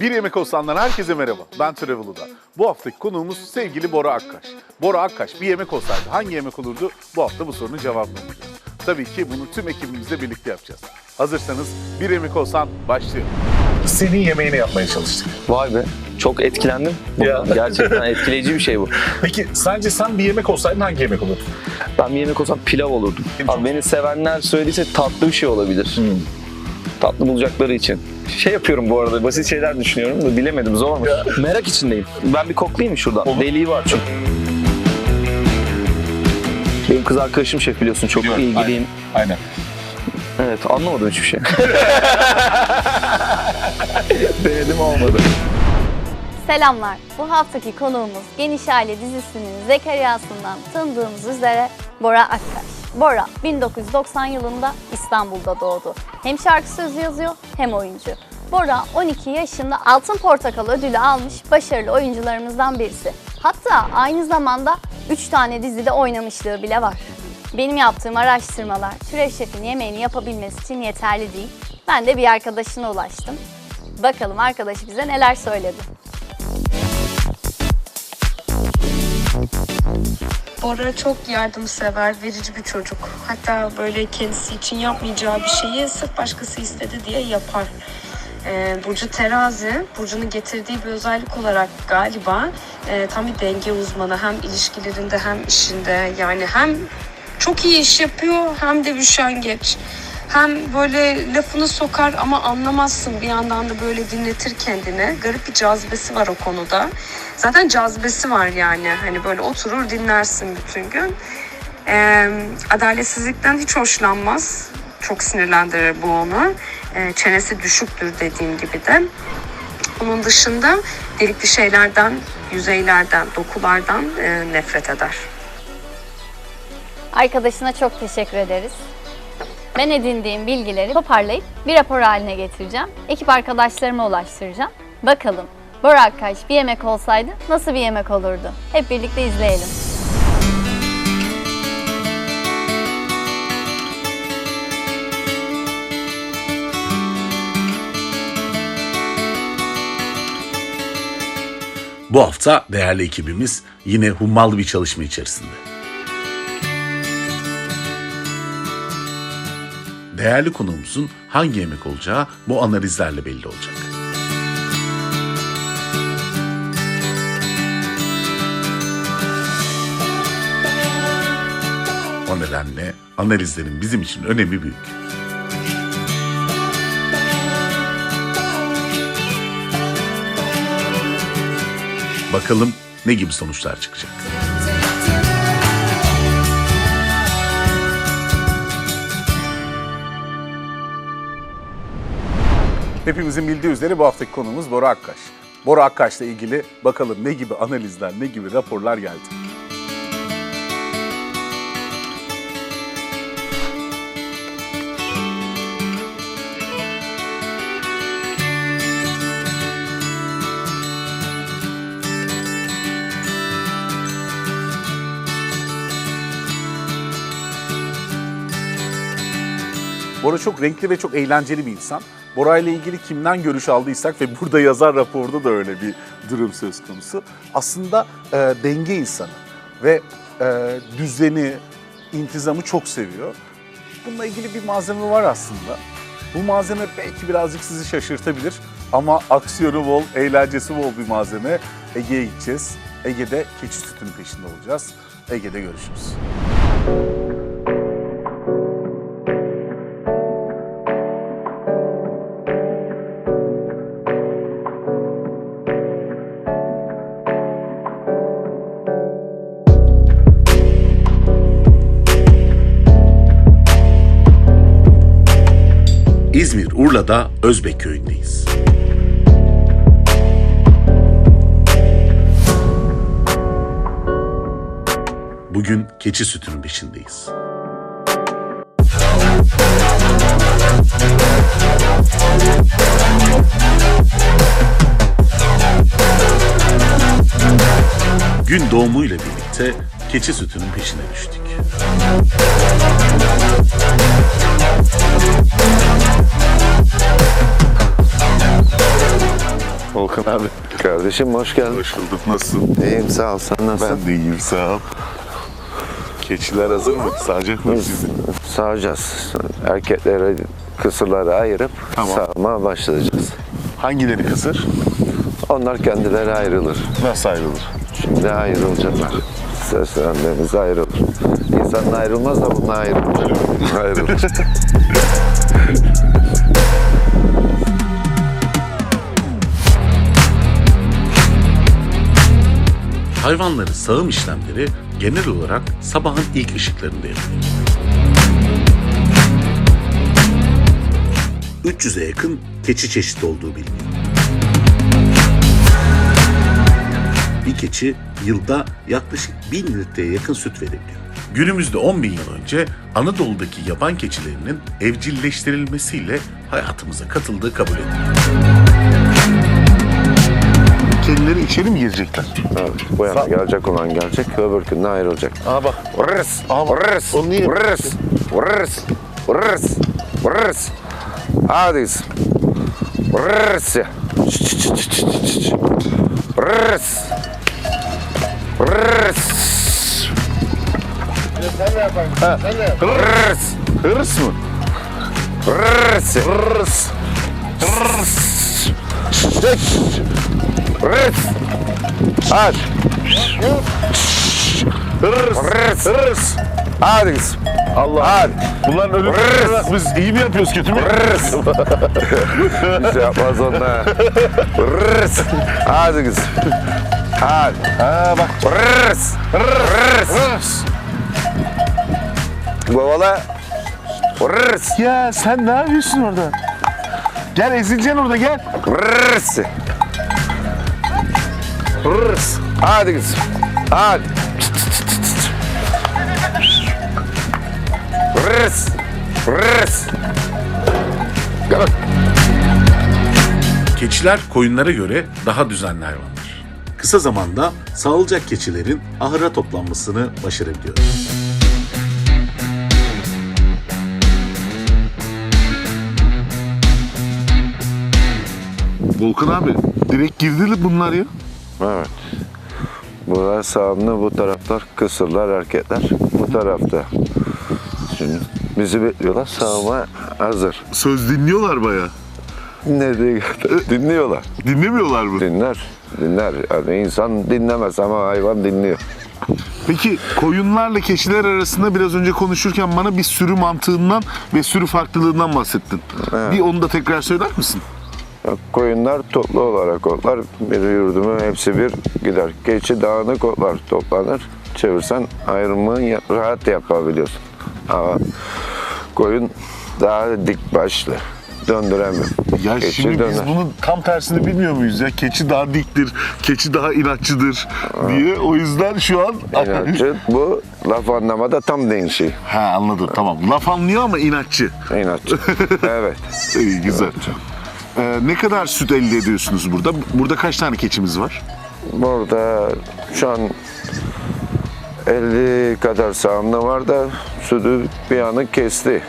Bir Yemek Olsan'dan herkese merhaba. Ben Türev Uluda. Bu haftaki konuğumuz sevgili Bora Akkaş. Bora Akkaş bir yemek olsaydı hangi yemek olurdu? Bu hafta bu sorunun cevabını bulacağız. Tabii ki bunu tüm ekibimizle birlikte yapacağız. Hazırsanız Bir Yemek Olsan başlıyor. Senin yemeğini yapmaya çalıştık. Vay be. Çok etkilendim. Ya. Gerçekten etkileyici bir şey bu. Peki sence sen bir yemek olsaydın hangi yemek olurdu? Ben bir yemek olsam pilav olurdum. Abi beni sevenler söylediyse tatlı bir şey olabilir. Tatlı bulacakları için. Şey yapıyorum bu arada, basit şeyler düşünüyorum da bilemedim, zormuş. Merak içindeyim. Ben bir koklayayım mı şuradan? Olur. Deliği var çünkü. Benim kız arkadaşım şef biliyorsun, çok Biliyorum, ilgiliyim. Aynen. Evet, anlamadım hiçbir şey. Denedim olmadı. Selamlar. Bu haftaki konuğumuz Geniş Aile dizisinin Zekeriya'sından tanıdığımız üzere Bora Akkaş. Bora 1990 yılında İstanbul'da doğdu. Hem şarkı sözü yazıyor hem oyuncu. Bora 12 yaşında Altın Portakal ödülü almış başarılı oyuncularımızdan birisi. Hatta aynı zamanda 3 tane dizide oynamışlığı bile var. Benim yaptığım araştırmalar Türev Şef'in yemeğini yapabilmesi için yeterli değil. Ben de bir arkadaşına ulaştım. Bakalım arkadaşı bize neler söyledi. Bora çok yardımsever, verici bir çocuk. Hatta böyle kendisi için yapmayacağı bir şeyi sırf başkası istedi diye yapar. Ee, Burcu terazi, Burcu'nun getirdiği bir özellik olarak galiba e, tam bir denge uzmanı. Hem ilişkilerinde hem işinde yani hem çok iyi iş yapıyor hem de üşengeç. Hem böyle lafını sokar ama anlamazsın bir yandan da böyle dinletir kendine. Garip bir cazibesi var o konuda. Zaten cazibesi var yani. Hani böyle oturur dinlersin bütün gün. Ee, adaletsizlikten hiç hoşlanmaz. Çok sinirlendirir bu onu. Ee, çenesi düşüktür dediğim gibi de. Onun dışında delikli şeylerden, yüzeylerden, dokulardan e, nefret eder. Arkadaşına çok teşekkür ederiz. Ben edindiğim bilgileri toparlayıp bir rapor haline getireceğim. Ekip arkadaşlarıma ulaştıracağım. Bakalım Bora Akkaş bir yemek olsaydı nasıl bir yemek olurdu? Hep birlikte izleyelim. Bu hafta değerli ekibimiz yine hummalı bir çalışma içerisinde. Değerli konuğumuzun hangi yemek olacağı bu analizlerle belli olacak. O nedenle analizlerin bizim için önemi büyük. Bakalım ne gibi sonuçlar çıkacak. Hepimizin bildiği üzere bu haftaki konumuz Bora Akkaş. Bora Akkaş'la ilgili bakalım ne gibi analizler, ne gibi raporlar geldi. Bora çok renkli ve çok eğlenceli bir insan. Bora ile ilgili kimden görüş aldıysak ve burada yazar raporda da öyle bir durum söz konusu. Aslında e, denge insanı ve e, düzeni, intizamı çok seviyor. Bununla ilgili bir malzeme var aslında. Bu malzeme belki birazcık sizi şaşırtabilir ama aksiyonu bol, eğlencesi bol bir malzeme. Ege'ye gideceğiz. Ege'de keçi sütünün peşinde olacağız. Ege'de görüşürüz. Özbek köyündeyiz. Bugün keçi sütünün peşindeyiz. Gün doğumuyla birlikte keçi sütünün peşine düştük. Volkan abi. Kardeşim hoş geldin. Hoş bulduk. Nasılsın? İyiyim sağ ol. Sen nasılsın? Ben de iyiyim sağ ol. Keçiler hazır mı? Sağacak mıyız sizi? Sağacağız. Erkekleri, kısırları ayırıp Tamam. sağmaya başlayacağız. Hangileri kısır? Onlar kendileri ayrılır. Nasıl ayrılır? Şimdi ayrılacaklar. Seslendiğimiz ayrılır. İnsanın ayrılmaz da bunlar ayrılır. ayrılır. Hayvanların sağım işlemleri genel olarak sabahın ilk ışıklarında yapılır. 300'e yakın keçi çeşidi olduğu biliniyor. Bir keçi yılda yaklaşık 1000 litreye yakın süt verebiliyor. Günümüzde 10 bin yıl önce Anadolu'daki yaban keçilerinin evcilleştirilmesiyle hayatımıza katıldığı kabul ediliyor. Kedileri içeri mi girecekler? Evet, bu yana gelecek olan gelecek, öbür gün de ayrılacak. Aa bak. Vırırız, Aa bak, vırırız, onu niye- vırırız, vırırız, vırırız, vırırız. Hadi kızım. Vırırız ya. Çıt çıt çıt çıt çıt çıt. Vırırız. Vırırız. Vırırız. Hırs mı? Vırırız ya. Hırs. Vırırız. Hadi. Vırırız. Hırs. Hadi kızım. Allah. Hadi. Bunların ölüm Hırs. biz iyi mi yapıyoruz kötü mü? Vırırız. Bir şey yapmaz onlar. Vırırız. Hadi kızım. Hadi. Ha bak. Vırırız. Vırırız. Hırs. Kovala. Vırırız. Ya sen ne yapıyorsun orada? Gel ezileceksin orada gel. Vırırız. Hırs. Hadi kızım. Hadi. Vırırız. Vırırız. Gel bak. Keçiler koyunlara göre daha düzenli hayvanlar. Kısa zamanda sağlıcak keçilerin ahıra toplanmasını başarabiliyor. Volkan abi direkt girdi bunlar ya. Evet. Burası sağımlı, bu taraflar kısırlar, erkekler. Bu tarafta. Şimdi bizi bekliyorlar. Sağıma hazır. Söz dinliyorlar baya. Ne diye dinliyorlar. Dinlemiyorlar mı? Dinler. Dinler. Yani insan dinlemez ama hayvan dinliyor. Peki koyunlarla keçiler arasında biraz önce konuşurken bana bir sürü mantığından ve sürü farklılığından bahsettin. Bir onu da tekrar söyler misin? Koyunlar toplu olarak otlar. Bir yurdumu hepsi bir gider. Keçi dağınık otlar toplanır. Çevirsen ayrımı rahat yapabiliyorsun. Ama koyun daha dik başlı. Döndüremiyor. Ya Keçi şimdi biz döner. bunun tam tersini bilmiyor muyuz ya? Keçi daha diktir, keçi daha inatçıdır diye. O yüzden şu an... İnatçı bu laf anlamada tam değil şey. ha anladım tamam. Laf anlıyor ama inatçı. İnatçı. evet. İyi güzel. Ee, ne kadar süt elde ediyorsunuz burada? Burada kaç tane keçimiz var? Burada şu an 50 kadar sağımda var da sütü bir anı kesti.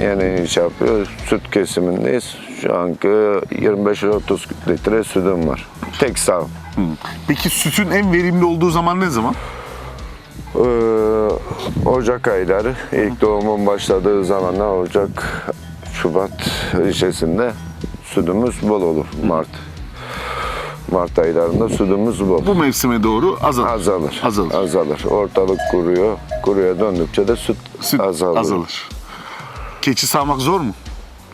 Yani iş yapıyor. Süt kesimindeyiz. Şu anki 25-30 litre sütüm var. Tek sağım. Peki sütün en verimli olduğu zaman ne zaman? Ee, Ocak ayları ilk doğumun başladığı zamanlar Ocak, Şubat içerisinde sütümüz bol olur. Mart. Mart aylarında sütümüz bol. Bu mevsime doğru azalır. Azalır. Azalır. Azalır. Ortalık kuruyor. Kuruya döndükçe de süt, Süt azalır. azalır. Keçi sağmak zor mu?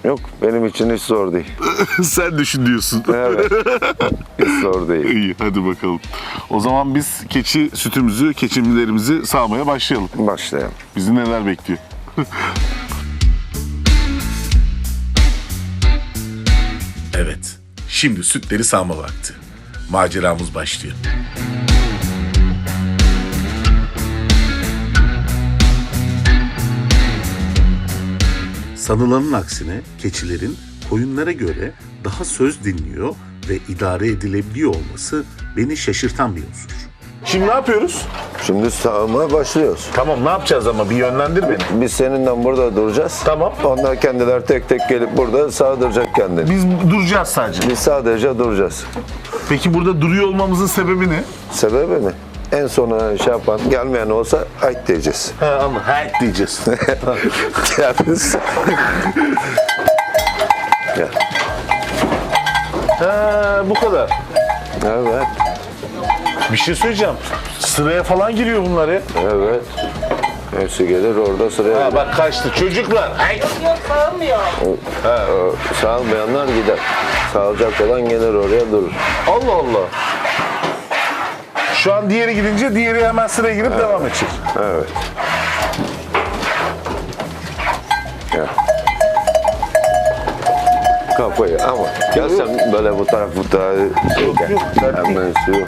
Yok benim için hiç zor değil. Sen düşün diyorsun. Evet. hiç zor değil. İyi hadi bakalım. O zaman biz keçi sütümüzü, keçimilerimizi sağmaya başlayalım. Başlayalım. Bizi neler bekliyor? şimdi sütleri sağma vakti. Maceramız başlıyor. Sanılanın aksine keçilerin koyunlara göre daha söz dinliyor ve idare edilebiliyor olması beni şaşırtan bir unsur. Şimdi ne yapıyoruz? Şimdi sağıma başlıyoruz. Tamam ne yapacağız ama bir yönlendir beni. Biz seninle burada duracağız. Tamam. Onlar kendiler tek tek gelip burada sağdıracak kendini. Biz duracağız sadece. Biz sadece duracağız. Peki burada duruyor olmamızın sebebi ne? Sebebi mi? En sona şey yapan gelmeyen olsa ait diyeceğiz. He anladım. He diyeceğiz. Geldiniz. Gel. He bu kadar. Evet, Bir şey söyleyeceğim. Sıraya falan giriyor bunlar ya. evet. Hepsi gelir orada sıraya. Ha bak kaçtı. Çocuklar. Hey. Ee, Sağlamayanlar gider. Sağlayacak olan gelir oraya durur. Allah Allah. Şu an diğeri gidince diğeri hemen sıraya girip devam edecek. Evet. Gel. Kafayı ama gel sen böyle bu taraf bu taraf gel. yok, değil. Hemen suyu.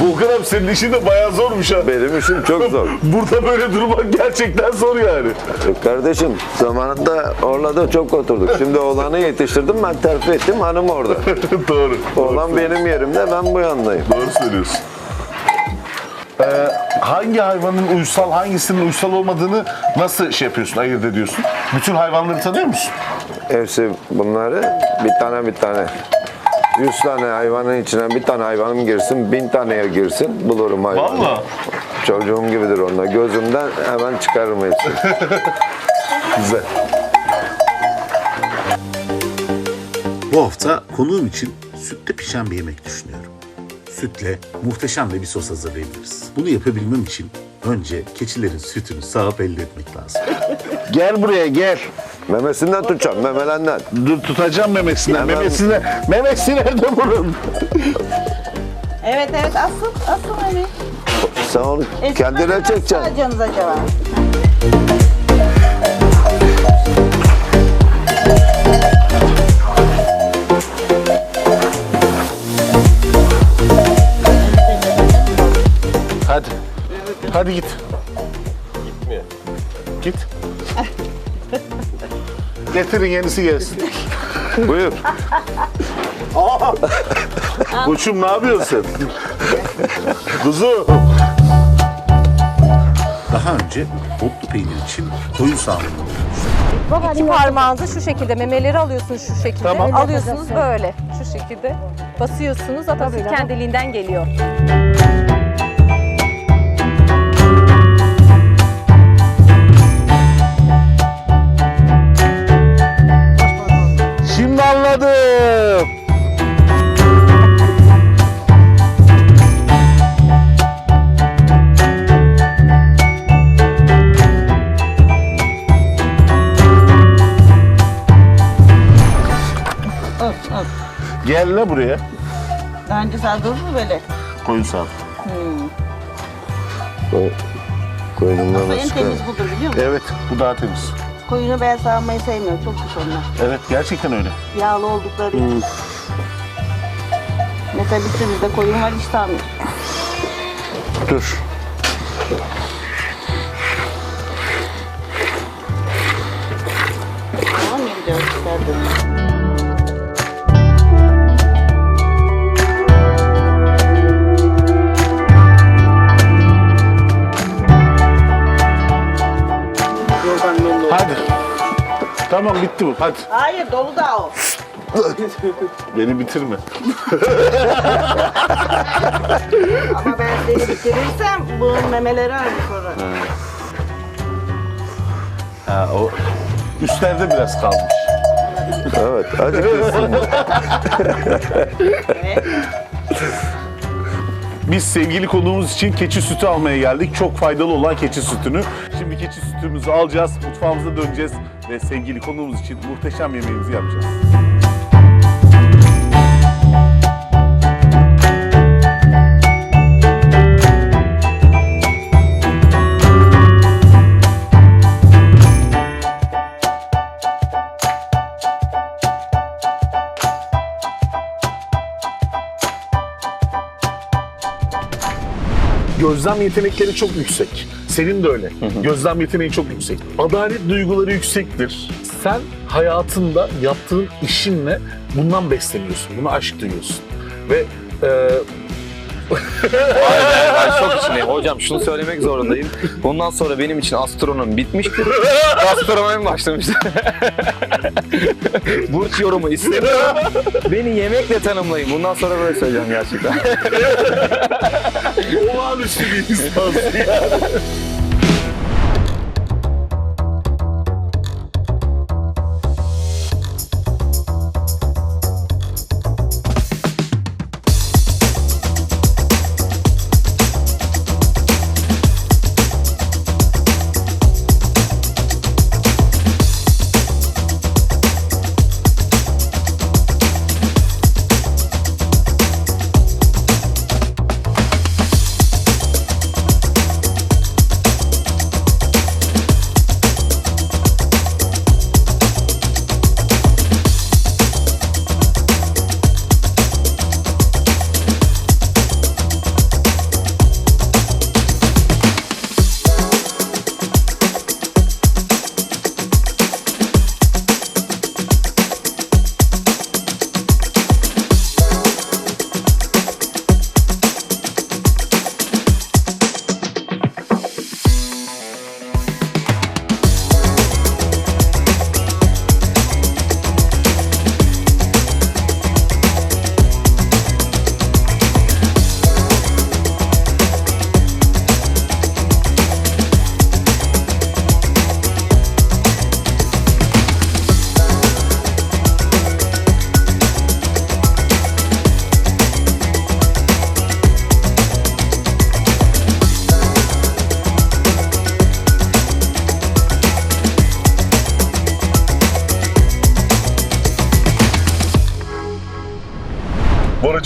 Volkan abi senin işin de bayağı zormuş ha. Benim işim çok zor. Burada böyle durmak gerçekten zor yani. Kardeşim zamanında orada çok oturduk. Şimdi oğlanı yetiştirdim ben terfi ettim hanım orada. Doğru. Oğlan benim yerimde ben bu yandayım. Doğru söylüyorsun. Ee, hangi hayvanın uysal, hangisinin uysal olmadığını nasıl şey yapıyorsun, ayırt ediyorsun? Bütün hayvanları tanıyor musun? Hepsi bunları bir tane bir tane. 100 tane hayvanın içine bir tane hayvanım girsin, bin taneye girsin bulurum hayvanı. Vallahi. Çocuğum gibidir onlar. Gözümden hemen çıkarırım hepsini. Güzel. Bu hafta konuğum için sütle pişen bir yemek düşünüyorum. Sütle muhteşem de bir sos hazırlayabiliriz. Bunu yapabilmem için önce keçilerin sütünü sağıp elde etmek lazım. Gel buraya gel. Memesinden tutacağım, memelenden. Dur tutacağım memesinden. Hemen- Memesine, memesi nerede bunun? Evet evet asıl asıl hani. Sen onu kendine çekeceksin. Sadece acaba. Hadi. Hadi git. Gitmiyor. Git. Getirin yenisi gelsin. Buyur. Koçum ne yapıyorsun sen? Kuzu. Daha önce otlu peynir için koyun sağımını İki parmağınızı şu şekilde memeleri alıyorsunuz şu şekilde. Tamam. Alıyorsunuz böyle şu şekilde. Basıyorsunuz süt kendiliğinden geliyor. Gel la buraya. Daha önce saldınız mı böyle? Koyun sağ. Koynumdan En nasıl temiz budur biliyor musun? Evet bu daha temiz. Koyunu ben sağmayı sevmiyorum. Çok pis onlar. Evet gerçekten öyle. Yağlı oldukları için. Mesela bir sürü bizde koyun var hiç sağmıyor. Dur. Tamam mı gidiyoruz isterdim. Tamam bitti bu. Hadi. Hayır dolu da o. Beni bitirme. Ama ben seni bitirirsem bunun memeleri ağrır sonra. Ha, o üstlerde biraz kalmış. Evet, acıkırsın. Biz sevgili konuğumuz için keçi sütü almaya geldik. Çok faydalı olan keçi sütünü. Şimdi keçi sütümüzü alacağız, mutfağımıza döneceğiz ve sevgili konuğumuz için muhteşem yemeğimizi yapacağız. Gözlem yetenekleri çok yüksek. Senin de öyle. Gözlem yeteneği çok yüksek. Adalet duyguları yüksektir. Sen hayatında yaptığın işinle bundan besleniyorsun. Buna aşk duyuyorsun. Ve e, ben şok içindeyim. Hocam şunu söylemek zorundayım. Bundan sonra benim için astronom bitmiştir. Astronomi başlamıştır. Burç yorumu istemiyorum. Beni yemekle tanımlayın. Bundan sonra böyle söyleyeceğim gerçekten. Olağanüstü bir insansın yani.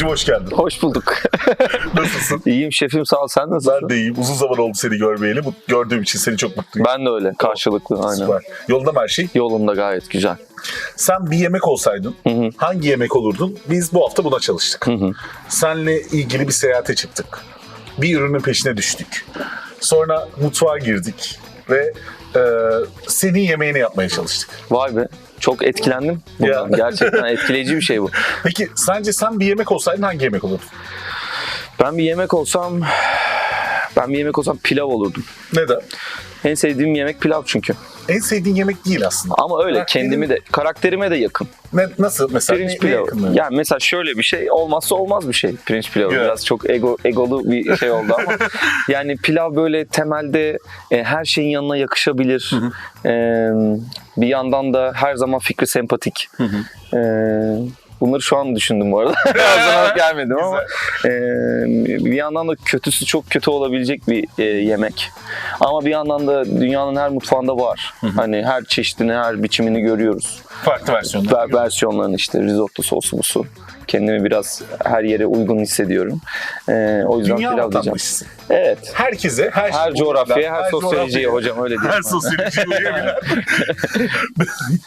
Boracım hoş geldin. Hoş bulduk. Nasılsın? İyiyim şefim sağ ol. Sen nasılsın? Ben de iyiyim. Uzun zaman oldu seni görmeyeli. Gördüğüm için seni çok mutluyum. Ben de öyle. Karşılıklı aynen. Süper. Yolunda mı her şey? Yolunda gayet güzel. Sen bir yemek olsaydın Hı hı. hangi yemek olurdun? Biz bu hafta buna çalıştık. Hı hı. Seninle ilgili bir seyahate çıktık. Bir ürünün peşine düştük. Sonra mutfağa girdik ve e, senin yemeğini yapmaya çalıştık. Vay be. Çok etkilendim. Bundan. Ya. Gerçekten etkileyici bir şey bu. Peki sence sen bir yemek olsaydın hangi yemek olurdun? Ben bir yemek olsam ben bir yemek olsam pilav olurdum. Neden? En sevdiğim yemek pilav çünkü. En sevdiğin yemek değil aslında. Ama öyle Karakterin- kendimi de karakterime de yakın. Ne, nasıl mesela? Pirinç Ne- ne pilavı. yakınlığı? Yani mesela şöyle bir şey olmazsa olmaz bir şey pirinç pilavı. Evet. Biraz çok ego egolu bir şey oldu ama yani pilav böyle temelde e, her şeyin yanına yakışabilir. E, bir yandan da her zaman fikri sempatik. E, bunları şu an düşündüm bu arada. Ağzıma gelmedim ama e, bir yandan da kötüsü çok kötü olabilecek bir e, yemek. Ama bir yandan da dünyanın her mutfağında var. Hani her çeşidini, her biçimini görüyoruz. Farklı versiyonlar. Ver- versiyonlarını işte risotto soslu busu. Kendimi biraz her yere uygun hissediyorum. Ee, o yüzden Dünya pilav diyeceğim. vatandaşısın. Evet. Herkese, her, Her coğrafyaya, her, sosyolojiye hocam öyle değil. Her sosyolojiye uyabilen.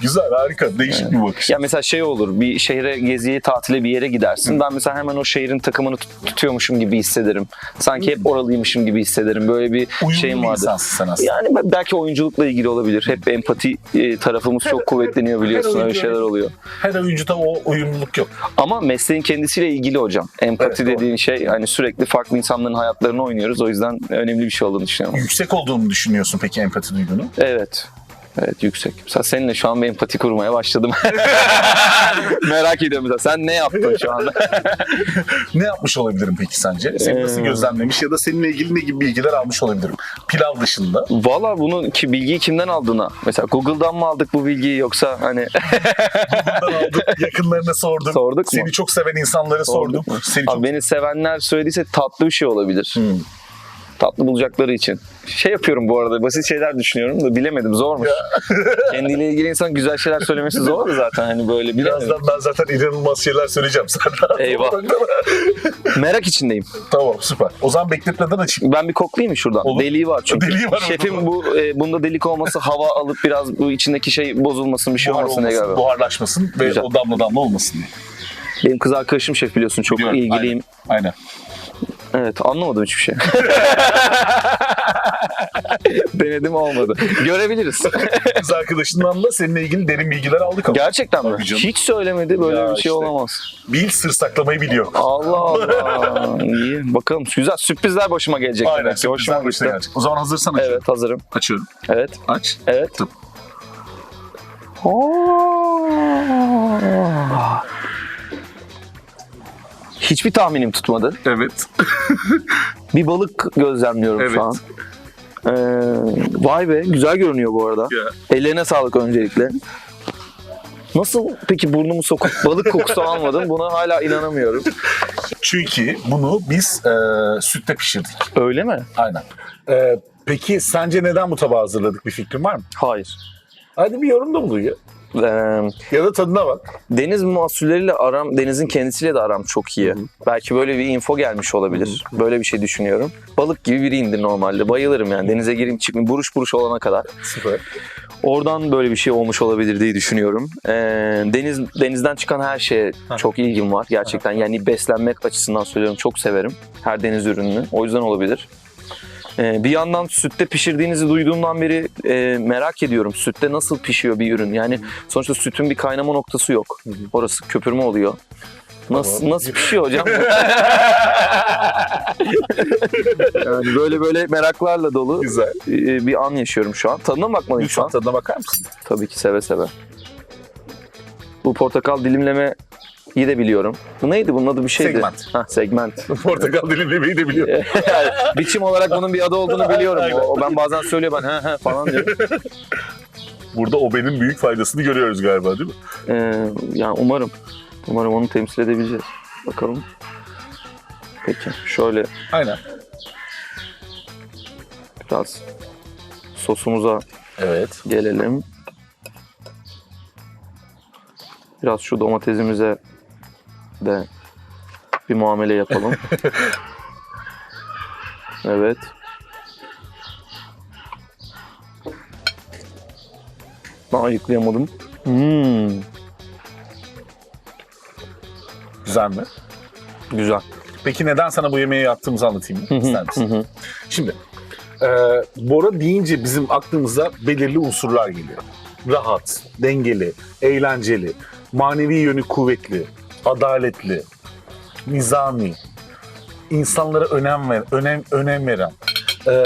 Güzel, harika. Değişik bir bakış. Ya mesela şey olur, bir şehre geziye, tatile bir yere gidersin. Ben mesela hemen o şehrin takımını tut- tutuyormuşum gibi hissederim. Sanki hep oralıymışım gibi hissederim. Böyle bir Uyumlu şeyim bir vardır. insansın sen aslında. Yani belki oyunculukla ilgili olabilir. Hep empati e, tarafımız çok kuvvetleniyor biliyorsun. Öyle oyuncu şeyler öyle. oluyor. Her oyuncuda o uyumluluk yok. Ama mesleğin kendisiyle ilgili hocam. Empati Evet, doğru. dediğin şey hani sürekli farklı insanların hayatlarını oynuyoruz. O yüzden önemli bir şey olduğunu düşünüyorum. Yüksek olduğunu düşünüyorsun peki empati duygunu? Evet. Evet yüksek. Mesela seninle şu an bir empati kurmaya başladım. Merak ediyorum mesela. Sen ne yaptın şu anda? Ne yapmış olabilirim peki sence? Seni nasıl Ee. gözlemlemiş ya da seninle ilgili ne gibi bilgiler almış olabilirim? Pilav dışında. Valla bunu ki bilgiyi kimden aldığına. Mesela Google'dan mı aldık bu bilgiyi yoksa hani Bundan aldım, yakınlarına sordum. Sorduk mu? Seni çok seven insanlara sordum. Sorduk mu? Seni çok... Abi beni sevenler söylediyse tatlı bir şey olabilir. Hmm. Tatlı bulacakları için. Şey yapıyorum bu arada basit şeyler düşünüyorum da bilemedim zormuş. Kendiyle ilgili insan güzel şeyler söylemesi zor zaten hani böyle bilemiyorum. Birazdan ben zaten inanılmaz şeyler söyleyeceğim. Ol. Eyvah. Merak içindeyim. tamam süper. O zaman bekletmeden açayım. Ben bir koklayayım mı şuradan? Olur. Deliği var çünkü. Deliği var Şefim bu e, bunda delik olması hava alıp biraz bu içindeki şey bozulmasın bir şey Buhar olmasın diye olmasın, galiba. buharlaşmasın ve Güzel. o damla damla olmasın diye. Benim kız arkadaşım şef biliyorsun çok Biliyorum, ilgiliyim. Aynen. Evet anlamadım hiçbir şey. Denedim olmadı. Görebiliriz. Kız arkadaşından da seninle ilgili derin bilgiler aldık ama. Gerçekten mi? Tabii canım. Hiç söylemedi böyle Ya bir şey işte. olamaz. Bil sır saklamayı biliyor. Allah Allah. İyi. Bakalım güzel sürprizler başıma gelecek. Aynen. demek ki. Hoşuma başına gitti. O zaman hazırsan açıyorum. Evet hazırım. Açıyorum. Evet. Aç. Evet. Tıp. Hiçbir tahminim tutmadı. Evet. Bir balık gözlemliyorum Evet. şu an. Ee, vay be güzel görünüyor bu arada. Ya. Ellerine sağlık öncelikle. Nasıl peki burnumu sokup balık kokusu almadım? Buna hala inanamıyorum. Çünkü bunu biz e, sütte pişirdik. Öyle mi? Aynen. E, peki sence neden bu tabağı hazırladık? Bir fikrin var mı? Hayır. Hadi bir yorumda bulun ya. Ee, Ya da tadına bak. deniz mahsulleriyle aram, denizin kendisiyle de aram çok iyi. Belki böyle bir info gelmiş olabilir. Böyle bir şey düşünüyorum. Balık gibi biriyimdir normalde. Bayılırım yani. Denize gireyim çıkmayayım buruş buruş olana kadar. Süper. Oradan böyle bir şey olmuş olabilir diye düşünüyorum. Ee, deniz denizden çıkan her şeye çok ilgim var gerçekten. Yani beslenmek açısından söylüyorum çok severim her deniz ürününü. O yüzden olabilir. Ee, bir yandan sütte pişirdiğinizi duyduğumdan beri e, merak ediyorum. Sütte nasıl pişiyor bir ürün? Yani sonuçta sütün bir kaynama noktası yok. Orası köpürme oluyor. Nasıl Tamam. nasıl pişiyor hocam? yani böyle böyle meraklarla dolu Güzel. e, bir an yaşıyorum şu an. Tadına bakmalıyım şu an? tadına bakar mısın? Tabii ki seve seve. Bu portakal dilimleme iyi de biliyorum. Bu neydi? Bunun adı bir şeydi. Segment. Ha, segment. Portakal dilimlemeyi de biliyorum. Yani biçim olarak bunun bir adı olduğunu biliyorum. O, o ben bazen söylüyor ben he he falan diyorum. Burada o benim büyük faydasını görüyoruz galiba değil mi? Ee, yani umarım. Umarım onu temsil edebileceğiz. Bakalım. Peki şöyle Aynen. biraz sosumuza Evet. gelelim. Biraz şu domatesimize de bir muamele yapalım. evet. Daha ayıklayamadım. Hmm, Güzel mi? güzel. Peki neden sana bu yemeği yaptığımızı anlatayım mı? İster misin? Şimdi e, Bora deyince bizim aklımıza belirli unsurlar geliyor. Rahat, dengeli, eğlenceli, manevi yönü kuvvetli, adaletli, nizami, insanlara önem ver, önem önem veren. E,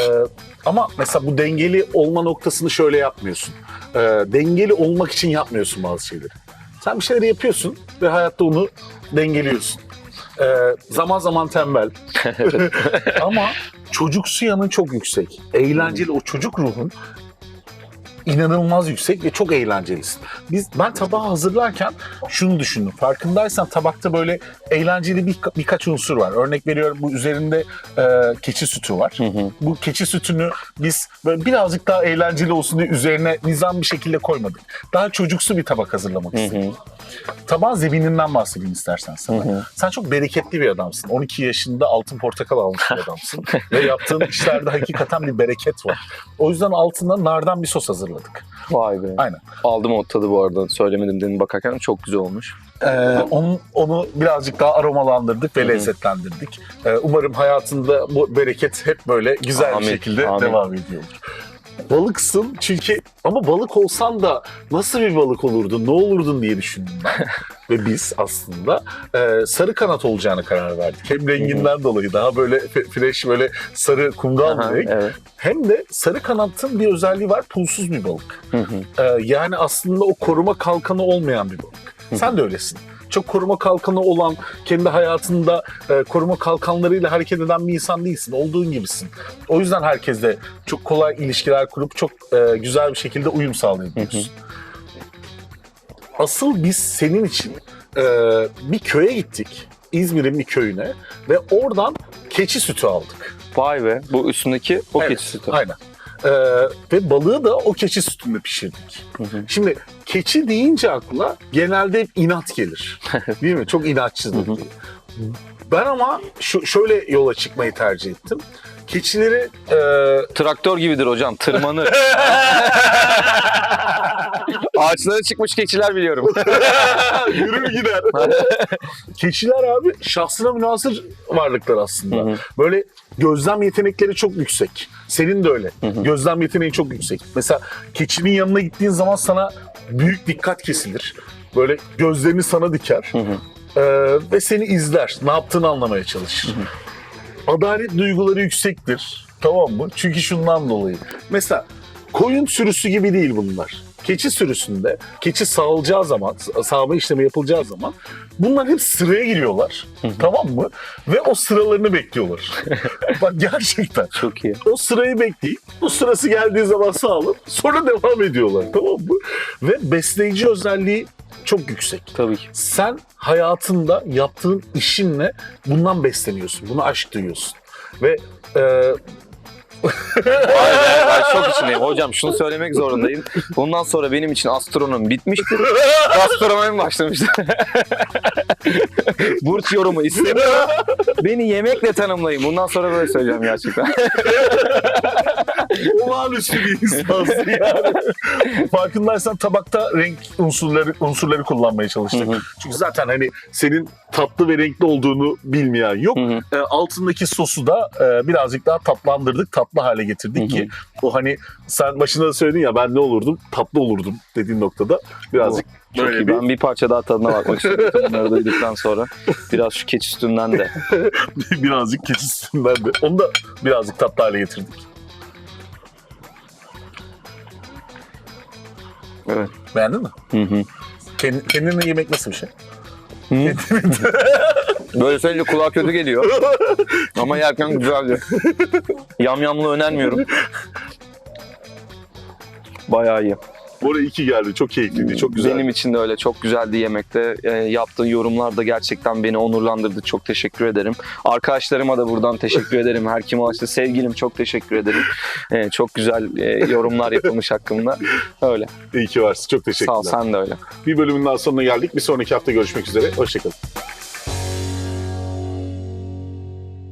ama mesela bu dengeli olma noktasını şöyle yapmıyorsun. E, dengeli olmak için yapmıyorsun bazı şeyleri. Sen bir şeyleri yapıyorsun ve hayatta onu dengeliyorsun. E, zaman zaman tembel, ama çocuksu yanın çok yüksek. Eğlenceli o çocuk ruhun inanılmaz yüksek ve çok eğlencelisin. Biz ben tabağı hazırlarken şunu düşündüm. Farkındaysan tabakta böyle eğlenceli bir, birkaç unsur var. Örnek veriyorum bu üzerinde e, keçi sütü var. Bu keçi sütünü biz böyle birazcık daha eğlenceli olsun diye üzerine nizam bir şekilde koymadık. Daha çocuksu bir tabak hazırlamak istedik. Tabağın zemininden bahsedeyim istersen sana. Sen çok bereketli bir adamsın. 12 yaşında altın portakal almış bir adamsın. Ve yaptığın işlerde hakikaten bir bereket var. O yüzden altına nardan bir sos hazırladık. Vay be. Aynen. Aldım o tadı bu arada. Söylemedim demin bakarken çok güzel olmuş. Ee, onu, onu birazcık daha aromalandırdık ve lezzetlendirdik. Ee, umarım hayatında bu bereket hep böyle güzel Amin, bir şekilde amin. devam ediyordur. Balıksın çünkü ama balık olsan da nasıl bir balık olurdun, ne olurdun diye düşündüm ben. Ve biz aslında e, sarı kanat olacağını karar verdik. Hem renginden dolayı daha böyle fresh böyle sarı bir renk. evet. Hem de sarı kanatın bir özelliği var pulsuz bir balık. Ee, yani aslında o koruma kalkanı olmayan bir balık. Sen de öylesin. Çok koruma kalkanı olan, kendi hayatında e, koruma kalkanlarıyla hareket eden bir insan değilsin. Olduğun gibisin. O yüzden herkesle çok kolay ilişkiler kurup çok e, güzel bir şekilde uyum sağlayabiliyorsun. Asıl biz senin için e, bir köye gittik. İzmir'in bir köyüne ve oradan keçi sütü aldık. Vay be. Bu üstündeki o Evet, keçi sütü. Aynen. Ee, ve balığı da o keçi sütünde pişirdik. Şimdi keçi deyince akla genelde hep inat gelir. Değil mi? Çok inatçıdır diye. Ben ama şu, şöyle yola çıkmayı tercih ettim. Keçileri e, Traktör gibidir hocam. Tırmanır. Ağaçlara çıkmış keçiler biliyorum. Yürür gider. Keçiler abi şahsına münasır varlıklar aslında. Hı hı. Böyle gözlem yetenekleri çok yüksek. Senin de öyle. Gözlem yeteneği çok yüksek. Mesela keçinin yanına gittiğin zaman sana büyük dikkat kesilir. Böyle gözlerini sana diker. Ee, ve seni izler. Ne yaptığını anlamaya çalışır. Adalet duyguları yüksektir. Tamam mı? Çünkü şundan dolayı. Mesela koyun sürüsü gibi değil bunlar. Keçi sürüsünde, keçi sağılacağı zaman, sağma işlemi yapılacağı zaman bunlar hep sıraya giriyorlar. tamam mı? Ve o sıralarını bekliyorlar. Bak gerçekten. Çok iyi. O sırayı bekleyip bu sırası geldiği zaman sağlıp sonra devam ediyorlar. Tamam mı? Ve besleyici özelliği çok yüksek. Tabii ki. Sen hayatında yaptığın işinle bundan besleniyorsun. Bunu aşk duyuyorsun. Ve e, Hayır, ben, ben şok içindeyim. Hocam şunu söylemek zorundayım. Bundan sonra benim için astronomi bitmiştir. Astronomi başlamıştır. Burç yorumu istemiyorum. Beni yemekle tanımlayın. Bundan sonra böyle söyleyeceğim gerçekten. Olağanüstü bir insansın yani. Farkındaysan tabakta renk unsurları unsurları kullanmaya çalıştık. Hı hı. Çünkü zaten hani senin tatlı ve renkli olduğunu bilmeyen yok. Hı hı. E, altındaki sosu da e, birazcık daha tatlandırdık, tatlı hale getirdik Hı hı. ki o hani sen başında da söyledin ya ben ne olurdum? Tatlı olurdum dediğin noktada birazcık Çok böyle iyi. bir, Ben bir parça daha tadına bakmak istiyorum. Bunları duyduktan sonra. Biraz şu keçi sütünden de. birazcık keçi sütünden de. Onu da birazcık tatlı hale getirdik. Evet. Beğendin mi? Hı hı. Kendi, kendine yemek nasıl bir şey? Böyle söyleyince kulağa kötü geliyor. Ama yerken güzeldi. Yamyamlı önermiyorum. Bayağı iyi. Buraya iki geldi. Çok keyifliydi. Çok güzel. Benim için de öyle. Çok güzeldi yemekte. E, yaptığın yorumlar da gerçekten beni onurlandırdı. Çok teşekkür ederim. Arkadaşlarıma da buradan teşekkür ederim. Her kim ulaştı. Sevgilim çok teşekkür ederim. E, çok güzel e, yorumlar yapılmış hakkında. Öyle. İyi ki varsın. Çok teşekkürler. Sağ ol sen de öyle. Bir bölümün daha sonuna geldik. Bir sonraki hafta görüşmek üzere. Hoşçakalın.